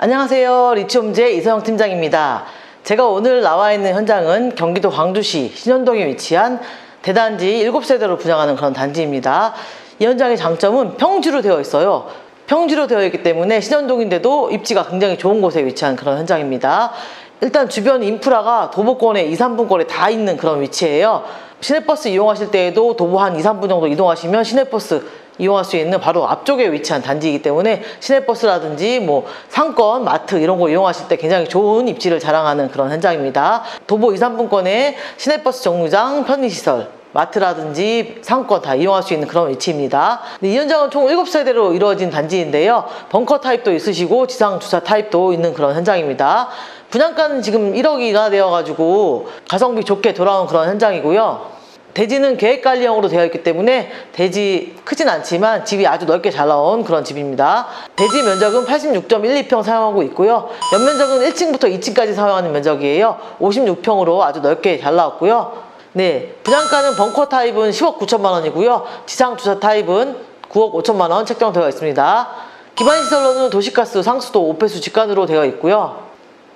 안녕하세요. 리치홈제 이서영 팀장입니다. 제가 오늘 나와 있는 현장은 경기도 광주시 신현동에 위치한 대단지 7세대로 분양하는 그런 단지입니다. 이 현장의 장점은 평지로 되어 있어요. 평지로 되어 있기 때문에 신현동인데도 입지가 굉장히 좋은 곳에 위치한 그런 현장입니다. 일단 주변 인프라가 도보권에 2, 3분권에 다 있는 그런 위치예요. 시내버스 이용하실 때에도 도보 한 2, 3분 정도 이동하시면 시내버스 이용할 수 있는 바로 앞쪽에 위치한 단지이기 때문에 시내버스라든지 뭐 상권, 마트 이런 거 이용하실 때 굉장히 좋은 입지를 자랑하는 그런 현장입니다. 도보 2, 3분권에 시내버스 정류장, 편의시설, 마트라든지 상권 다 이용할 수 있는 그런 위치입니다. 네, 이 현장은 총 7세대로 이루어진 단지인데요. 벙커 타입도 있으시고 지상 주차 타입도 있는 그런 현장입니다. 분양가는 지금 1억이나 되어가지고 가성비 좋게 돌아온 그런 현장이고요. 대지는 계획관리형으로 되어 있기 때문에 대지 크진 않지만 집이 아주 넓게 잘 나온 그런 집입니다. 대지 면적은 86.12평 사용하고 있고요. 연면적은 1층부터 2층까지 사용하는 면적이에요. 56평으로 아주 넓게 잘 나왔고요. 네, 분양가는 벙커 타입은 10억 9천만 원이고요. 지상 주차 타입은 9억 5천만 원 책정되어 있습니다. 기반 시설로는 도시가스, 상수도, 오페수 직관으로 되어 있고요.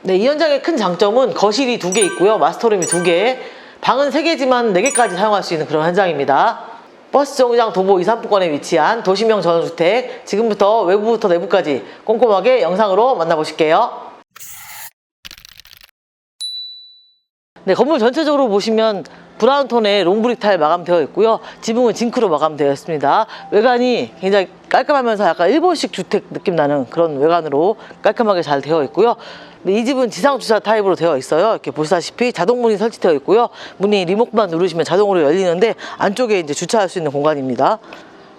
네, 이 현장의 큰 장점은 거실이 두 개 있고요. 마스터룸이 두 개. 방은 세 개지만 네 개까지 사용할 수 있는 그런 현장입니다. 버스 정류장 도보 2, 3분권에 위치한 도시명 전원주택. 지금부터 외부부터 내부까지 꼼꼼하게 영상으로 만나보실게요. 네, 건물 전체적으로 보시면 브라운 톤의 롱브릭 타일 마감되어 있고요. 지붕은 징크로 마감되어 있습니다. 외관이 굉장히 깔끔하면서 약간 일본식 주택 느낌 나는 그런 외관으로 깔끔하게 잘 되어 있고요. 네, 이 집은 지상 주차 타입으로 되어 있어요. 이렇게 보시다시피 자동 문이 설치되어 있고요. 문이 리모컨만 누르시면 자동으로 열리는데 안쪽에 이제 주차할 수 있는 공간입니다.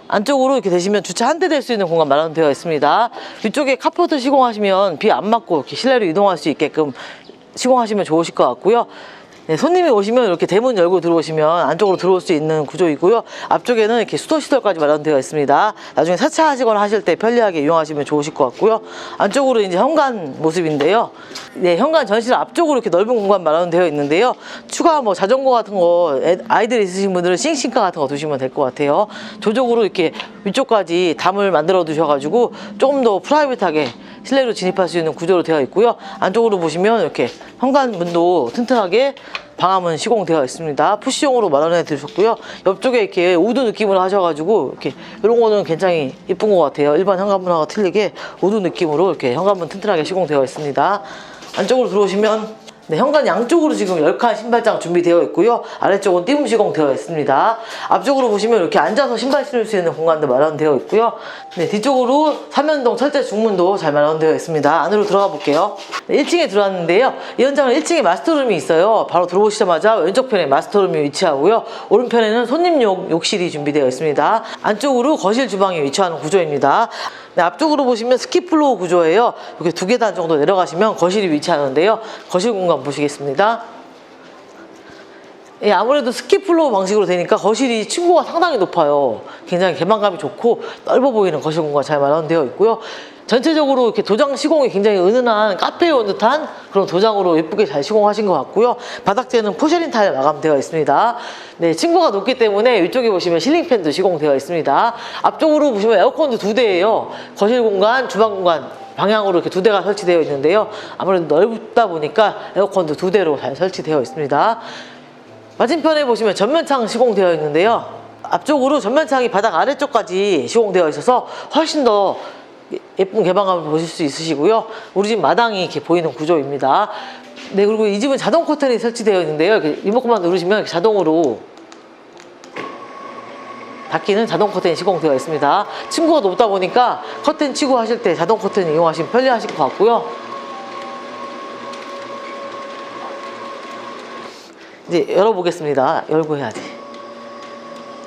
안쪽으로 이렇게 되시면 주차 한 대 될 수 있는 공간 마련되어 있습니다. 위쪽에 카포트 시공하시면 비 안 맞고 이렇게 실내로 이동할 수 있게끔 시공하시면 좋으실 것 같고요. 네, 손님이 오시면 이렇게 대문 열고 들어오시면 안쪽으로 들어올 수 있는 구조이고요. 앞쪽에는 이렇게 수도 시설까지 마련되어 있습니다. 나중에 세차하시거나 하실 때 편리하게 이용하시면 좋으실 것 같고요. 안쪽으로 이제 현관 모습인데요. 네, 현관 전실 앞쪽으로 이렇게 넓은 공간 마련되어 있는데요. 추가 뭐 자전거 같은 거 애- 아이들 있으신 분들은 싱싱카 같은 거 두시면 될 것 같아요. 조적으로 이렇게 위쪽까지 담을 만들어 두셔가지고 조금 더 프라이빗하게 실내로 진입할 수 있는 구조로 되어 있고요. 안쪽으로 보시면 이렇게 현관문도 튼튼하게 방화문 시공되어 있습니다. 푸시용으로 마련해 두셨고요. 옆쪽에 이렇게 우드 느낌으로 하셔가지고 이렇게 이런 거는 굉장히 이쁜 것 같아요. 일반 현관문하고 틀리게 우드 느낌으로 이렇게 현관문 튼튼하게 시공되어 있습니다. 안쪽으로 들어오시면 네, 현관 양쪽으로 지금 10칸 신발장 준비되어 있고요. 아래쪽은 띄움 시공 되어 있습니다. 앞쪽으로 보시면 이렇게 앉아서 신발 신을 수 있는 공간도 마련되어 있고요. 네, 뒤쪽으로 삼연동 철제 중문도 잘 마련되어 있습니다. 안으로 들어가 볼게요. 네, 1층에 들어왔는데요. 이 현장은 1층에 마스터룸이 있어요. 바로 들어오시자마자 왼쪽 편에 마스터룸이 위치하고요. 오른편에는 손님용 욕실이 준비되어 있습니다. 안쪽으로 거실 주방이 위치하는 구조입니다. 네, 앞쪽으로 보시면 스키플로우 구조예요. 이렇게 두 계단 정도 내려가시면 거실이 위치하는데요. 거실 공간 보시겠습니다. 예, 아무래도 스키플로우 방식으로 되니까 거실이 층고가 상당히 높아요. 굉장히 개방감이 좋고 넓어 보이는 거실 공간 잘 마련되어 있고요. 전체적으로 이렇게 도장 시공이 굉장히 은은한 카페에 온 듯한 그런 도장으로 예쁘게 잘 시공하신 것 같고요. 바닥재는 포셔린 타일 마감되어 있습니다. 네, 층고가 높기 때문에 위쪽에 보시면 실링팬도 시공되어 있습니다. 앞쪽으로 보시면 에어컨도 두 대예요. 거실 공간, 주방 공간 방향으로 이렇게 두 대가 설치되어 있는데요. 아무래도 넓다 보니까 에어컨도 두 대로 잘 설치되어 있습니다. 맞은편에 보시면 전면창 시공되어 있는데요. 앞쪽으로 전면창이 바닥 아래쪽까지 시공되어 있어서 훨씬 더 예쁜 개방감을 보실 수 있으시고요. 우리 집 마당이 이렇게 보이는 구조입니다. 네, 그리고 이 집은 자동 커튼이 설치되어 있는데요. 리모컨만 누르시면 자동으로 닫기는 자동 커튼이 시공되어 있습니다. 층고가 높다 보니까 커튼 치고 하실 때 자동 커튼 이용하시면 편리하실 것 같고요. 이제 열어보겠습니다. 열고 해야지.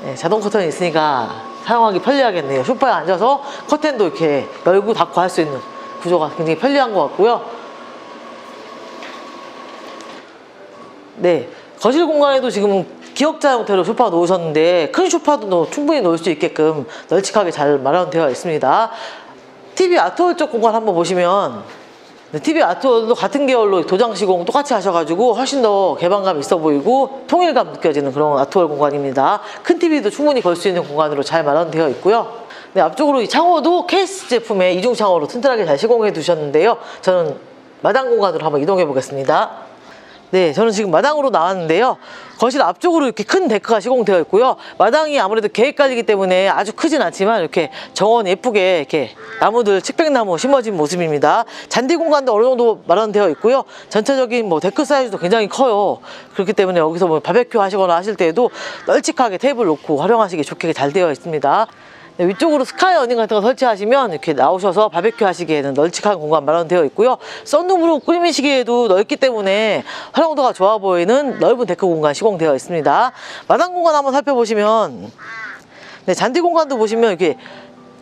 네, 자동 커튼이 있으니까 사용하기 편리하겠네요. 소파에 앉아서 커튼도 이렇게 열고 닫고 할 수 있는 구조가 굉장히 편리한 것 같고요. 네, 거실 공간에도 지금 기역자 형태로 소파 놓으셨는데 큰 소파도 놓- 충분히 놓을 수 있게끔 널찍하게 잘 마련되어 있습니다. TV 아트홀 쪽 공간 한번 보시면 네, TV 아트홀도 같은 계열로 도장 시공 똑같이 하셔가지고 훨씬 더 개방감 있어 보이고 통일감 느껴지는 그런 아트홀 공간입니다. 큰 TV도 충분히 걸 수 있는 공간으로 잘 마련되어 있고요. 네, 앞쪽으로 이 창호도 케이스 제품의 이중 창호로 튼튼하게 잘 시공해 두셨는데요. 저는 마당 공간으로 한번 이동해 보겠습니다. 네, 저는 지금 마당으로 나왔는데요. 거실 앞쪽으로 이렇게 큰 데크가 시공되어 있고요. 마당이 아무래도 계획관리기 때문에 아주 크진 않지만 이렇게 정원 예쁘게 이렇게 나무들 측백나무 심어진 모습입니다. 잔디 공간도 어느 정도 마련되어 있고요. 전체적인 뭐 데크 사이즈도 굉장히 커요. 그렇기 때문에 여기서 뭐 바베큐 하시거나 하실 때에도 널찍하게 테이블 놓고 활용하시기 좋게 잘 되어 있습니다. 네, 위쪽으로 스카이 어닝 같은 거 설치하시면 이렇게 나오셔서 바베큐 하시기에는 널찍한 공간 마련되어 있고요. 썬룸으로 꾸미시기에도 넓기 때문에 활용도가 좋아 보이는 넓은 데크 공간 시공되어 있습니다. 마당 공간 한번 살펴보시면 네, 잔디 공간도 보시면 이렇게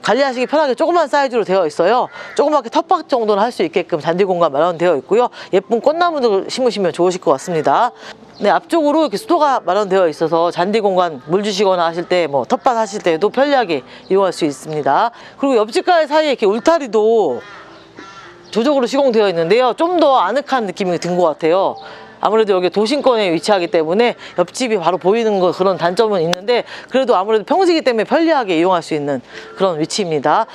관리하시기 편하게 조그만 사이즈로 되어 있어요. 조그맣게 텃밭 정도는 할 수 있게끔 잔디 공간 마련되어 있고요. 예쁜 꽃나무들 심으시면 좋으실 것 같습니다. 네, 앞쪽으로 이렇게 수도가 마련되어 있어서 잔디 공간 물 주시거나 하실 때 뭐 텃밭 하실 때도 편리하게 이용할 수 있습니다. 그리고 옆집가의 사이에 이렇게 울타리도 조적으로 시공되어 있는데요. 좀 더 아늑한 느낌이 든 것 같아요. 아무래도 여기 도심권에 위치하기 때문에 옆집이 바로 보이는 거 그런 단점은 있는데 그래도 아무래도 평지기 때문에 편리하게 이용할 수 있는 그런 위치입니다.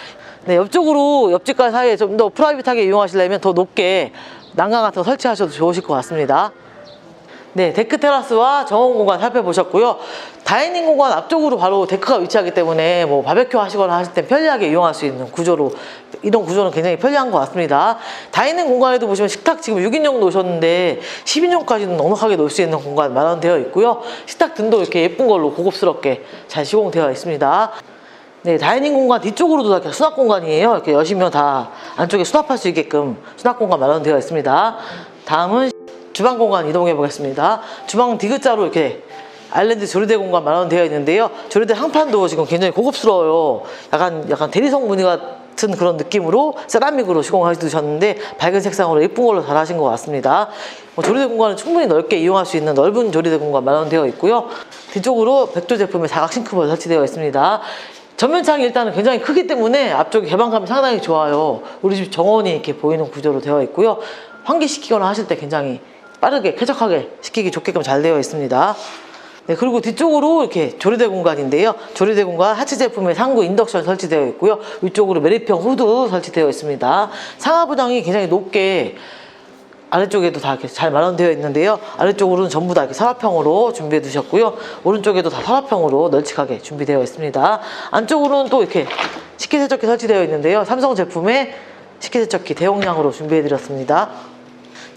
네, 옆쪽으로 옆집과 사이에 좀 더 프라이빗하게 이용하시려면 더 높게 난간 같은 거 설치하셔도 좋으실 것 같습니다. 네, 데크 테라스와 정원 공간 살펴보셨고요. 다이닝 공간 앞쪽으로 바로 데크가 위치하기 때문에 뭐 바베큐 하시거나 하실 때 편리하게 이용할 수 있는 구조로 이동 구조는 굉장히 편리한 것 같습니다. 다이닝 공간에도 보시면 식탁 지금 6인용 놓으셨는데 10인용까지는 넉넉하게 놓을 수 있는 공간 마련되어 있고요. 식탁 등도 이렇게 예쁜 걸로 고급스럽게 잘 시공되어 있습니다. 네, 다이닝 공간 뒤쪽으로도 이렇게 수납 공간이에요. 이렇게 여시면 다 안쪽에 수납할 수 있게끔 수납 공간 마련되어 있습니다. 다음은 주방 공간 이동해 보겠습니다. 주방 디귿자로 이렇게 아일랜드 조리대 공간 마련되어 있는데요. 조리대 항판도 지금 굉장히 고급스러워요. 약간 약간 대리석 무늬 같은 그런 느낌으로 세라믹으로 시공해 두셨는데 밝은 색상으로 예쁜 걸로 잘 하신 것 같습니다. 뭐 조리대 공간은 충분히 넓게 이용할 수 있는 넓은 조리대 공간 마련되어 있고요. 뒤쪽으로 백조 제품의 사각 싱크볼 설치되어 있습니다. 전면창이 일단은 굉장히 크기 때문에 앞쪽에 개방감이 상당히 좋아요. 우리 집 정원이 이렇게 보이는 구조로 되어 있고요. 환기시키거나 하실 때 굉장히 빠르게 쾌적하게 시키기 좋게끔 잘 되어 있습니다. 네, 그리고 뒤쪽으로 이렇게 조리대 공간인데요. 조리대 공간 하치 제품의 상구 인덕션 설치되어 있고요. 위쪽으로 메리평 후드 설치되어 있습니다. 상하부장이 굉장히 높게 아래쪽에도 다 이렇게 잘 마련되어 있는데요. 아래쪽으로는 전부 다 이렇게 서랍형으로 준비해 두셨고요. 오른쪽에도 다 서랍형으로 널찍하게 준비되어 있습니다. 안쪽으로는 또 이렇게 식기세척기 설치되어 있는데요. 삼성 제품의 식기세척기 대용량으로 준비해 드렸습니다.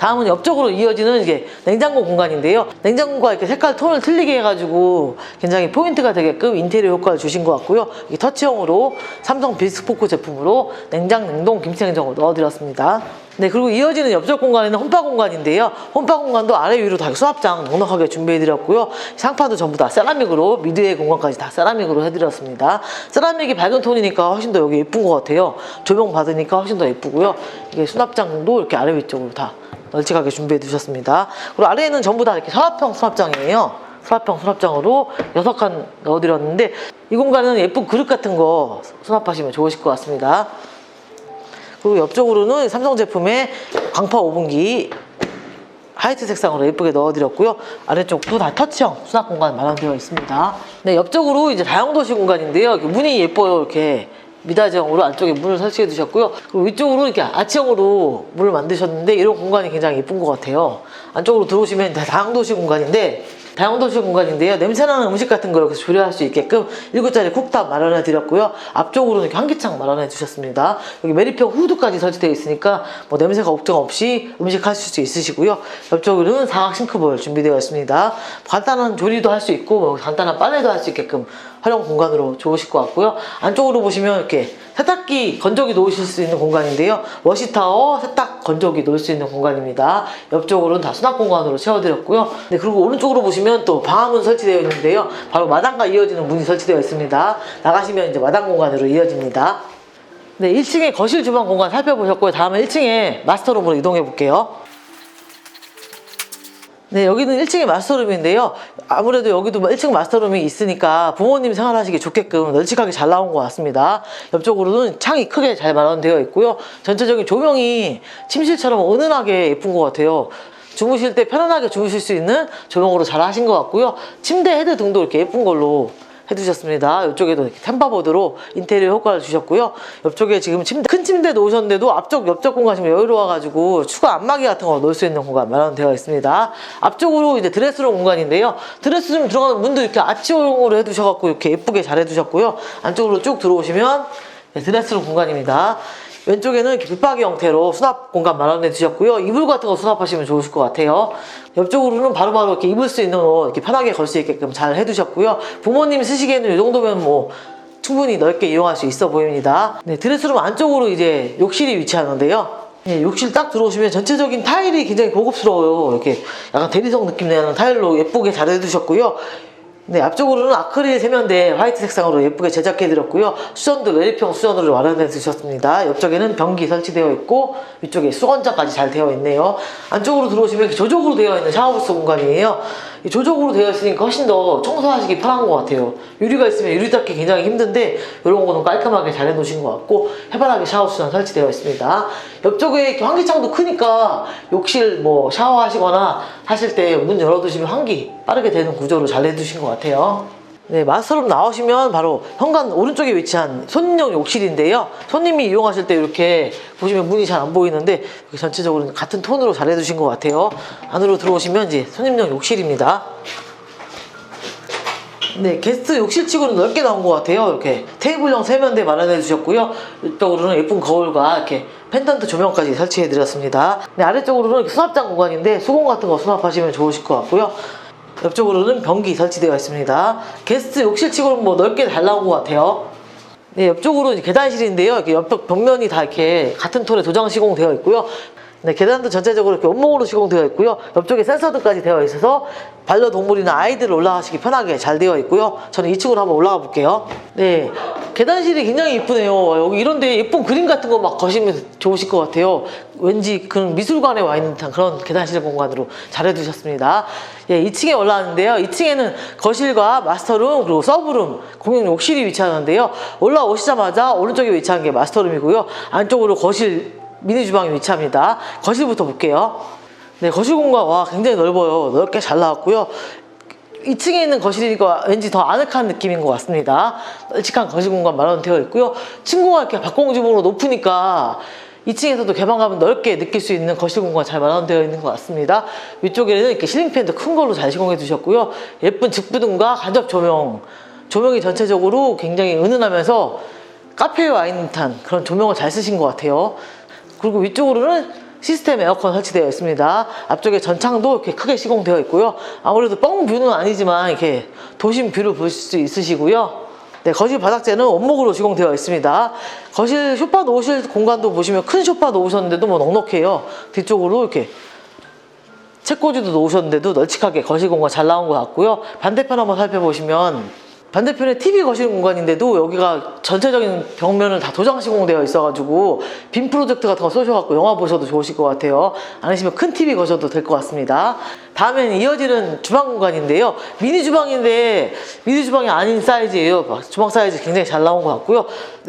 다음은 옆쪽으로 이어지는 이게 냉장고 공간인데요. 냉장고가 이렇게 색깔 톤을 틀리게 해가지고 굉장히 포인트가 되게끔 인테리어 효과를 주신 것 같고요. 이 터치형으로 삼성 비스포크 제품으로 냉장, 냉동, 김치냉장고 넣어드렸습니다. 네, 그리고 이어지는 옆쪽 공간에는 홈파 공간인데요. 홈파 공간도 아래 위로 다 수납장 넉넉하게 준비해드렸고요. 상판도 전부 다 세라믹으로 미드웨이 공간까지 다 세라믹으로 해드렸습니다. 세라믹이 밝은 톤이니까 훨씬 더 여기 예쁜 것 같아요. 조명 받으니까 훨씬 더 예쁘고요. 이게 수납장도 이렇게 아래 위쪽으로 다 널찍하게 준비해 두셨습니다. 그리고 아래에는 전부 다 이렇게 서랍형 수납장이에요. 서랍형 수납장으로 여섯 칸 넣어드렸는데 이 공간은 예쁜 그릇 같은 거 수납하시면 좋으실 것 같습니다. 그리고 옆쪽으로는 삼성 제품의 광파 오븐기 하이트 색상으로 예쁘게 넣어드렸고요. 아래쪽도 다 터치형 수납 공간 마련되어 있습니다. 네, 옆쪽으로 이제 다용도실 공간인데요. 문이 예뻐요. 이렇게 미닫이형으로 안쪽에 문을 설치해 두셨고요. 그리고 위쪽으로 이렇게 아치형으로 문을 만드셨는데 이런 공간이 굉장히 예쁜 것 같아요. 안쪽으로 들어오시면 다 다용도실 공간인데 다용도실 공간인데요. 냄새나는 음식 같은 걸 조리할 수 있게끔 7짜리 쿡탑 마련해 드렸고요. 앞쪽으로는 이렇게 환기창 마련해 주셨습니다. 여기 메리평 후드까지 설치되어 있으니까 뭐 냄새 걱정 없이 음식 하실 수 있으시고요. 옆쪽으로는 사각 싱크볼 준비되어 있습니다. 간단한 조리도 할 수 있고 뭐 간단한 빨래도 할 수 있게끔 활용 공간으로 좋으실 것 같고요. 안쪽으로 보시면 이렇게 세탁기, 건조기 놓으실 수 있는 공간인데요. 워시타워, 세탁, 건조기 놓을 수 있는 공간입니다. 옆쪽으로는 다 수납 공간으로 채워드렸고요. 네, 그리고 오른쪽으로 보시면 또 방화문 설치되어 있는데요. 바로 마당과 이어지는 문이 설치되어 있습니다. 나가시면 이제 마당 공간으로 이어집니다. 네, 1층에 거실 주방 공간 살펴보셨고요. 다음은 1층에 마스터룸으로 이동해 볼게요. 네, 여기는 1층의 마스터룸인데요. 아무래도 여기도 1층 마스터룸이 있으니까 부모님 생활하시기 좋게끔 널찍하게 잘 나온 것 같습니다. 옆쪽으로는 창이 크게 잘 마련되어 있고요. 전체적인 조명이 침실처럼 은은하게 예쁜 것 같아요. 주무실 때 편안하게 주무실 수 있는 조명으로 잘 하신 것 같고요. 침대 헤드 등도 이렇게 예쁜 걸로 해두셨습니다. 이쪽에도 이렇게 템바보드로 인테리어 효과를 주셨고요. 옆쪽에 지금 침대, 큰 침대 놓으셨는데도 앞쪽, 옆쪽 공간 지금 여유로워가지고 추가 안마기 같은 거 넣을 수 있는 공간 마련되어 있습니다. 앞쪽으로 이제 드레스룸 공간인데요. 드레스룸 들어가는 문도 이렇게 아치형으로 해두셔갖고 이렇게 예쁘게 잘 해두셨고요. 안쪽으로 쭉 들어오시면 네, 드레스룸 공간입니다. 왼쪽에는 붙박이 형태로 수납 공간 마련해 두셨고요. 이불 같은 거 수납하시면 좋으실 것 같아요. 옆쪽으로는 바로바로 이렇게 입을 수 있는 옷 이렇게 편하게 걸 수 있게끔 잘 해두셨고요. 부모님 쓰시기에는 이 정도면 뭐 충분히 넓게 이용할 수 있어 보입니다. 네, 드레스룸 안쪽으로 이제 욕실이 위치하는데요. 네, 욕실 딱 들어오시면 전체적인 타일이 굉장히 고급스러워요. 이렇게 약간 대리석 느낌 나는 타일로 예쁘게 잘 해두셨고요. 네, 앞쪽으로는 아크릴 세면대 화이트 색상으로 예쁘게 제작해드렸고요. 수전도 외리평 수전으로 마련해 주셨습니다. 옆쪽에는 변기 설치되어 있고 위쪽에 수건장까지 잘 되어 있네요. 안쪽으로 들어오시면 조적으로 되어 있는 샤워부스 공간이에요. 이 조적으로 되어 있으니까 훨씬 더 청소하시기 편한 것 같아요. 유리가 있으면 유리 닦기 굉장히 힘든데 이런 거는 깔끔하게 잘 해놓으신 것 같고 해바라기 샤워 수전 설치되어 있습니다. 옆쪽에 이렇게 환기창도 크니까 욕실 뭐 샤워하시거나 하실 때 문 열어두시면 환기 빠르게 되는 구조로 잘 해두신 것 같아요. 네, 마스터룸 나오시면 바로 현관 오른쪽에 위치한 손님용 욕실인데요. 손님이 이용하실 때 이렇게 보시면 문이 잘 안 보이는데 전체적으로 같은 톤으로 잘 해두신 것 같아요. 안으로 들어오시면 이제 손님용 욕실입니다. 네, 게스트 욕실치고는 넓게 나온 것 같아요. 이렇게 테이블형 세면대 마련해 주셨고요. 이쪽으로는 예쁜 거울과 이렇게 펜던트 조명까지 설치해 드렸습니다. 네, 아래쪽으로는 수납장 공간인데 수건 같은 거 수납하시면 좋으실 것 같고요. 옆쪽으로는 변기 설치되어 있습니다. 게스트 욕실 치고는 뭐 넓게 잘 나온 것 같아요. 네, 옆쪽으로 계단실인데요. 이렇게 옆쪽 벽면이 다 이렇게 같은 톤의 도장 시공되어 있고요. 네, 계단도 전체적으로 이렇게 원목으로 시공되어 있고요. 옆쪽에 센서등까지 되어 있어서 반려동물이나 아이들 올라가시기 편하게 잘 되어 있고요. 저는 2층으로 한번 올라가 볼게요. 네, 계단실이 굉장히 이쁘네요. 여기 이런데 예쁜 그림 같은 거 막 거시면 좋으실 것 같아요. 왠지 그런 미술관에 와 있는 듯한 그런 계단실 공간으로 잘 해두셨습니다. 예, 2층에 올라왔는데요. 2층에는 거실과 마스터룸 그리고 서브룸 공용 욕실이 위치하는데요. 올라오시자마자 오른쪽에 위치한 게 마스터룸이고요. 안쪽으로 거실 미니 주방이 위치합니다. 거실부터 볼게요. 네, 거실 공간 와 굉장히 넓어요. 넓게 잘 나왔고요. 2층에 있는 거실이니까 왠지 더 아늑한 느낌인 것 같습니다. 널찍한 거실 공간 마련되어 있고요. 층고가 이렇게 박공지붕으로 높으니까 2층에서도 개방감을 넓게 느낄 수 있는 거실 공간 잘 마련되어 있는 것 같습니다. 위쪽에는 이렇게 실링팬도 큰 걸로 잘 시공해 두셨고요. 예쁜 직부등과 간접 조명. 조명이 전체적으로 굉장히 은은하면서 카페에 와 있는 듯한 그런 조명을 잘 쓰신 것 같아요. 그리고 위쪽으로는 시스템 에어컨 설치되어 있습니다. 앞쪽에 전창도 이렇게 크게 시공되어 있고요. 아무래도 뻥 뷰는 아니지만 이렇게 도심 뷰를 보실 수 있으시고요. 네, 거실 바닥재는 원목으로 시공되어 있습니다. 거실 쇼파 놓으실 공간도 보시면 큰 쇼파 놓으셨는데도 뭐 넉넉해요. 뒤쪽으로 이렇게 책꽂이도 놓으셨는데도 널찍하게 거실 공간 잘 나온 것 같고요. 반대편 한번 살펴보시면 반대편에 TV 거실 공간인데도 여기가 전체적인 벽면을 다 도장 시공되어 있어가지고 빔 프로젝트 같은 거 쏘셔갖고 영화 보셔도 좋으실 것 같아요. 아니시면 큰 TV 거셔도 될 것 같습니다. 다음엔 이어지는 주방 공간인데요. 미니 주방인데 미니 주방이 아닌 사이즈예요. 막 주방 사이즈 굉장히 잘 나온 것 같고요.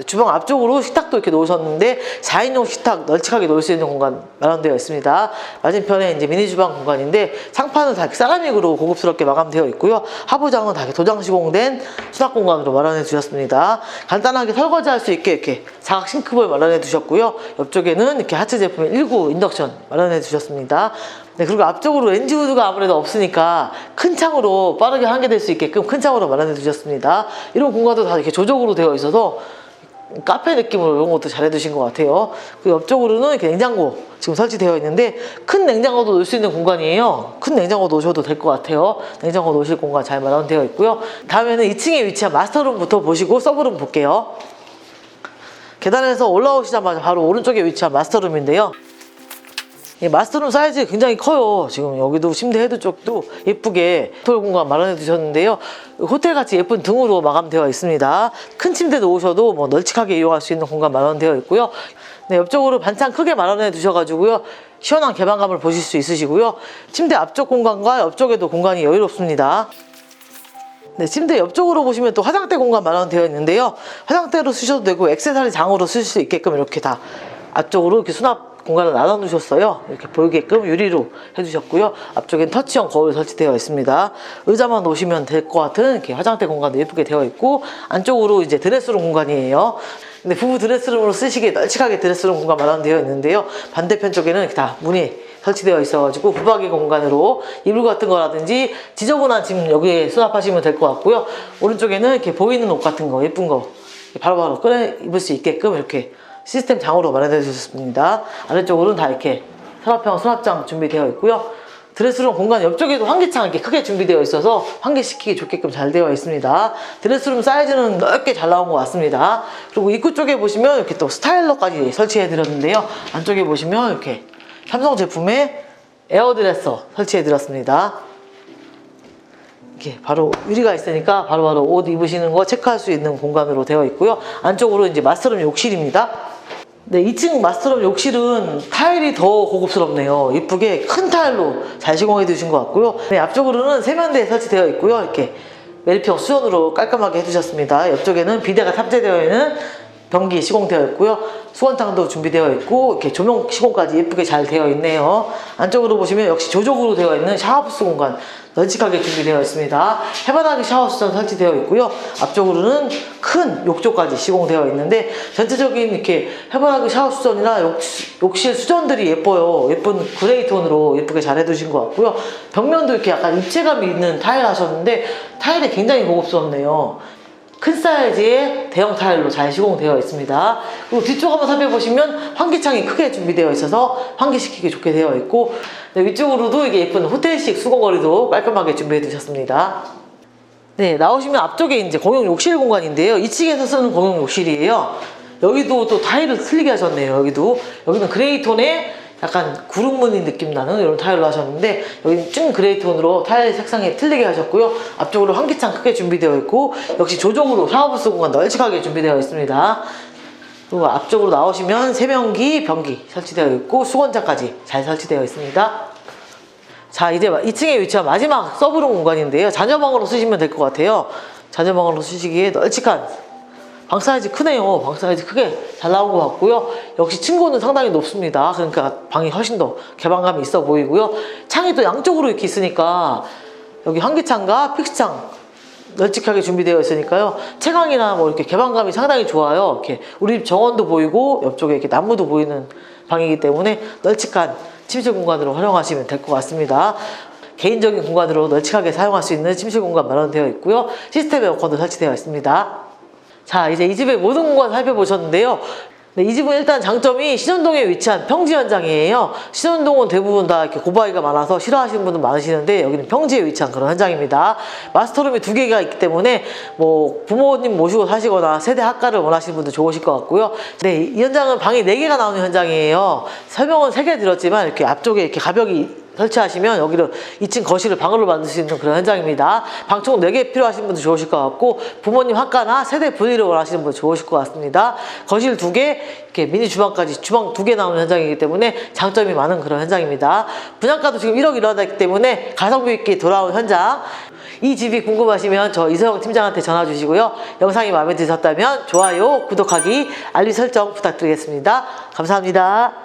주방 앞쪽으로 식탁도 이렇게 놓으셨는데 4인용 식탁 널찍하게 놓을 수 있는 공간 마련되어 있습니다. 맞은편에 이제 미니 주방 공간인데 상판은 다 세라믹으로 고급스럽게 마감되어 있고요. 하부장은 다 도장 시공된 수납 공간으로 마련해 주셨습니다. 간단하게 설거지할 수 있게 이렇게 사각 싱크볼 마련해 두셨고요. 옆쪽에는 이렇게 하츠 제품 19 인덕션 마련해 주셨습니다. 네, 그리고 앞쪽으로 렌즈우드가 아무래도 없으니까 큰 창으로 빠르게 환기될 수 있게끔 큰 창으로 마련해 두셨습니다. 이런 공간도 다 이렇게 조적으로 되어 있어서 카페 느낌으로 이런 것도 잘 해두신 것 같아요. 그 옆쪽으로는 냉장고 지금 설치되어 있는데 큰 냉장고도 놓을 수 있는 공간이에요. 큰 냉장고 놓으셔도 될 것 같아요. 냉장고 놓으실 공간 잘 마련되어 있고요. 다음에는 2층에 위치한 마스터룸부터 보시고 서브룸 볼게요. 계단에서 올라오시자마자 바로 오른쪽에 위치한 마스터룸인데요. 이 마스터룸 사이즈 굉장히 커요. 지금 여기도 침대 헤드 쪽도 예쁘게 호텔 공간 마련해 두셨는데요. 호텔 같이 예쁜 등으로 마감되어 있습니다. 큰 침대 놓으셔도 뭐 널찍하게 이용할 수 있는 공간 마련되어 있고요. 네, 옆쪽으로 반찬 크게 마련해 두셔가지고요. 시원한 개방감을 보실 수 있으시고요. 침대 앞쪽 공간과 옆쪽에도 공간이 여유롭습니다. 네, 침대 옆쪽으로 보시면 또 화장대 공간 마련되어 있는데요. 화장대로 쓰셔도 되고 액세서리 장으로 쓰실 수 있게끔 이렇게 다 앞쪽으로 이렇게 수납 공간을 나눠 두셨어요. 이렇게 보이게끔 유리로 해주셨고요. 앞쪽엔 터치형 거울 설치되어 있습니다. 의자만 놓으시면 될 것 같은 이렇게 화장대 공간도 예쁘게 되어 있고 안쪽으로 이제 드레스룸 공간이에요. 근데 부부 드레스룸으로 쓰시기에 널찍하게 드레스룸 공간 마련되어 있는데요. 반대편 쪽에는 다 문이 설치되어 있어가지고 부박이 공간으로 이불 같은 거라든지 지저분한 짐 여기에 수납하시면 될 것 같고요. 오른쪽에는 이렇게 보이는 옷 같은 거 예쁜 거 바로바로 꺼내 입을 수 있게끔 이렇게 시스템 장으로 마련해 주셨습니다. 아래쪽으로는 다 이렇게 서랍형 수납장 준비되어 있고요. 드레스룸 공간 옆쪽에도 환기창 이렇게 크게 준비되어 있어서 환기시키기 좋게끔 잘 되어 있습니다. 드레스룸 사이즈는 넓게 잘 나온 것 같습니다. 그리고 입구 쪽에 보시면 이렇게 또 스타일러까지 설치해 드렸는데요. 안쪽에 보시면 이렇게 삼성 제품의 에어드레서 설치해 드렸습니다. 이렇게 바로 유리가 있으니까 바로바로 옷 입으시는 거 체크할 수 있는 공간으로 되어 있고요. 안쪽으로 이제 마스터룸 욕실입니다. 네, 2층 마스터룸 욕실은 타일이 더 고급스럽네요. 이쁘게 큰 타일로 잘 시공해 두신 것 같고요. 네, 앞쪽으로는 세면대 설치되어 있고요. 이렇게 멜평 수전으로 깔끔하게 해주셨습니다. 옆쪽에는 비데가 탑재되어 있는 변기 시공되어 있고요. 수건장도 준비되어 있고 이렇게 조명 시공까지 예쁘게 잘 되어 있네요. 안쪽으로 보시면 역시 조적으로 되어 있는 샤워부스 공간 널찍하게 준비되어 있습니다. 해바라기 샤워 수전 설치되어 있고요. 앞쪽으로는 큰 욕조까지 시공되어 있는데 전체적인 이렇게 해바라기 샤워 수전이나 욕, 욕실 수전들이 예뻐요. 예쁜 그레이 톤으로 예쁘게 잘 해두신 것 같고요. 벽면도 이렇게 약간 입체감이 있는 타일 하셨는데 타일이 굉장히 고급스럽네요. 큰 사이즈의 대형 타일로 잘 시공되어 있습니다. 그리고 뒤쪽 한번 살펴보시면 환기창이 크게 준비되어 있어서 환기시키기 좋게 되어 있고 네, 위쪽으로도 이게 예쁜 호텔식 수건거리도 깔끔하게 준비해 두셨습니다. 네, 나오시면 앞쪽에 이제 공용 욕실 공간인데요. 2층에서 쓰는 공용 욕실이에요. 여기도 또 타일을 틀리게 하셨네요. 여기도 여기는 그레이 톤에 약간 구름무늬 느낌 나는 이런 타일로 하셨는데 여기는 찐 그레이 톤으로 타일 색상이 틀리게 하셨고요. 앞쪽으로 환기창 크게 준비되어 있고 역시 조적으로 샤워부스 공간 널찍하게 준비되어 있습니다. 그리고 앞쪽으로 나오시면 세면기, 변기 설치되어 있고 수건장까지 잘 설치되어 있습니다. 자 이제 2층에 위치한 마지막 서브룸 공간인데요. 자녀방으로 쓰시면 될 것 같아요. 자녀방으로 쓰시기에 널찍한 방 사이즈 크네요. 방 사이즈 크게 잘 나온 것 같고요. 역시 층고는 상당히 높습니다. 그러니까 방이 훨씬 더 개방감이 있어 보이고요. 창이 또 양쪽으로 이렇게 있으니까 여기 환기창과 픽스창 널찍하게 준비되어 있으니까요. 채광이나 뭐 이렇게 개방감이 상당히 좋아요. 이렇게 우리 집 정원도 보이고 옆쪽에 이렇게 나무도 보이는 방이기 때문에 널찍한 침실 공간으로 활용하시면 될 것 같습니다. 개인적인 공간으로 널찍하게 사용할 수 있는 침실 공간 마련되어 있고요. 시스템 에어컨도 설치되어 있습니다. 자, 이제 이 집의 모든 공간 살펴보셨는데요. 네, 이 집은 일단 장점이 신현동에 위치한 평지 현장이에요. 신현동은 대부분 다 이렇게 고바위가 많아서 싫어하시는 분들 많으시는데 여기는 평지에 위치한 그런 현장입니다. 마스터룸이 두 개가 있기 때문에 뭐 부모님 모시고 사시거나 세대 학가를 원하시는 분들 좋으실 것 같고요. 네, 이 현장은 방이 네 개가 나오는 현장이에요. 설명은 세 개 드렸지만 이렇게 앞쪽에 이렇게 가벽이 설치하시면 여기를 2층 거실을 방으로 만들 수 있는 그런 현장입니다. 방총 4개 필요하신 분들 좋으실 것 같고 부모님 학과나 세대 분리를 원하시는 분들 좋으실 것 같습니다. 거실 2개, 이렇게 미니 주방까지 주방 2개 나오는 현장이기 때문에 장점이 많은 그런 현장입니다. 분양가도 지금 1억 일어나기 때문에 가성비 있게 돌아온 현장 이 집이 궁금하시면 저 이서영 팀장한테 전화 주시고요. 영상이 마음에 드셨다면 좋아요, 구독하기, 알림 설정 부탁드리겠습니다. 감사합니다.